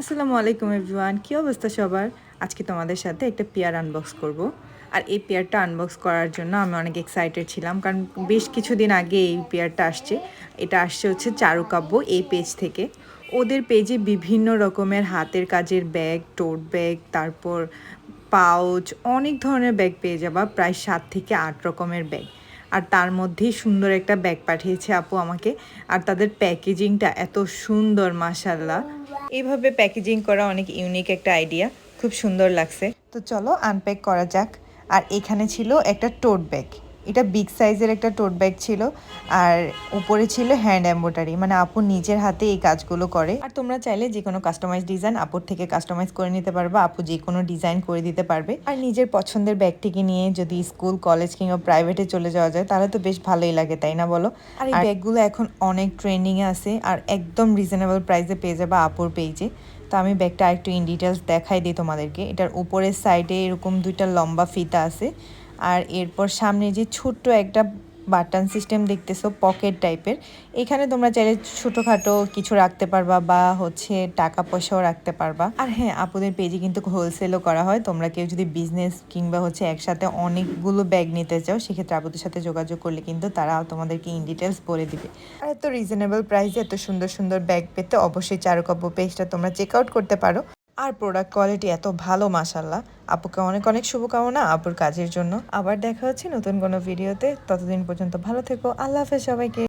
আসসালামু আলাইকুম এভরিওয়ান, কী অবস্থা সবার? আজকে তোমাদের সাথে একটা পেয়ার আনবক্স করব। আর এই পেয়ারটা আনবক্স করার জন্য আমি অনেক এক্সাইটেড ছিলাম, কারণ বেশ কিছুদিন আগে এই পেয়ারটা আসছে। এটা আসছে হচ্ছে চারুকাব্য এই পেজ থেকে। ওদের পেজে বিভিন্ন রকমের হাতের কাজের ব্যাগ টোট ব্যাগ তারপর পাউচ অনেক ধরনের ব্যাগ পেয়ে যাবা, প্রায় সাত থেকে আট রকমের ব্যাগ আর তার মধ্যেই সুন্দর একটা ব্যাগ পাঠিয়েছে আপু আমাকে। আর তাদের প্যাকেজিংটা এত সুন্দর মাসাল্লাহ এইভাবে প্যাকেজিং করা অনেক ইউনিক একটা আইডিয়া খুব সুন্দর লাগছে। তো চলো আনপ্যাক করা যাক। আর এখানে ছিল একটা টোট ব্যাগ এটা বিগ সাইজের একটা টোট ব্যাগ ছিল আর উপরে ছিল হ্যান্ড এম্ব্রয়ডারি মানে আপু নিজের হাতে এই কাজগুলো করে। আর তোমরা চাইলে যে কোনো কাস্টমাইজ ডিজাইন আপুর থেকে কাস্টমাইজ করে নিতে পারবে আপু যে কোনো ডিজাইন করে দিতে পারবে। আর নিজের পছন্দের ব্যাগটিকে নিয়ে যদি স্কুল কলেজ কিংবা প্রাইভেটে চলে যাওয়া যায় তাহলে তো বেশ ভালোই লাগে তাই না বলো? আর এই ব্যাগগুলো এখন অনেক ট্রেন্ডিংয়ে আছে আর একদম রিজনেবল প্রাইসে পেয়ে যাবে আপুর পেজে তো আমি ব্যাগটা আরেকটু ইন ডিটেলস দেখাই দিই তোমাদেরকে। এটার উপরের সাইডে এরকম দুইটা লম্বা ফিতা আছে আর এরপর সামনে যে ছোট্ট একটা বাটন সিস্টেম দেখতেছো পকেট টাইপের এখানে তোমরা চাইলে ছোটোখাটো কিছু রাখতে পারবা বা হচ্ছে টাকা পয়সাও রাখতে পারবা। আর হ্যাঁ আপুদের পেজে কিন্তু হোলসেলও করা হয়। তোমরা কেউ যদি বিজনেস কিংবা হচ্ছে একসাথে অনেকগুলো ব্যাগ নিতে চাও, সেক্ষেত্রে আপুদের সাথে যোগাযোগ করলে কিন্তু তারা তোমাদেরকে ইন ডিটেলস বলে দিবে। আর এত রিজনেবল প্রাইসে এত সুন্দর সুন্দর ব্যাগ পেতে অবশ্যই চারুকাব্য পেজটা তোমরা চেক আউট করতে পারো। আর প্রোডাক্ট কোয়ালিটি এত ভালো মাসাল্লাহ আপুকে অনেক অনেক শুভকামনা আপুর কাজের জন্য। আবার দেখা হচ্ছে নতুন কোনো ভিডিওতে ততদিন পর্যন্ত ভালো থেকো। আল্লাহ হাফেজ সবাইকে।